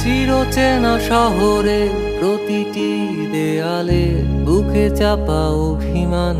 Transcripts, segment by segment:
চিরচেনা শহরে প্রতিটি দেয়ালে বুকে চাপা অভিমান।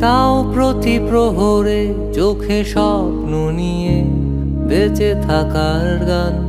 তাও প্রতি প্রহরে চোখে স্বপ্ন নিয়ে বেঁচে থাকার গান।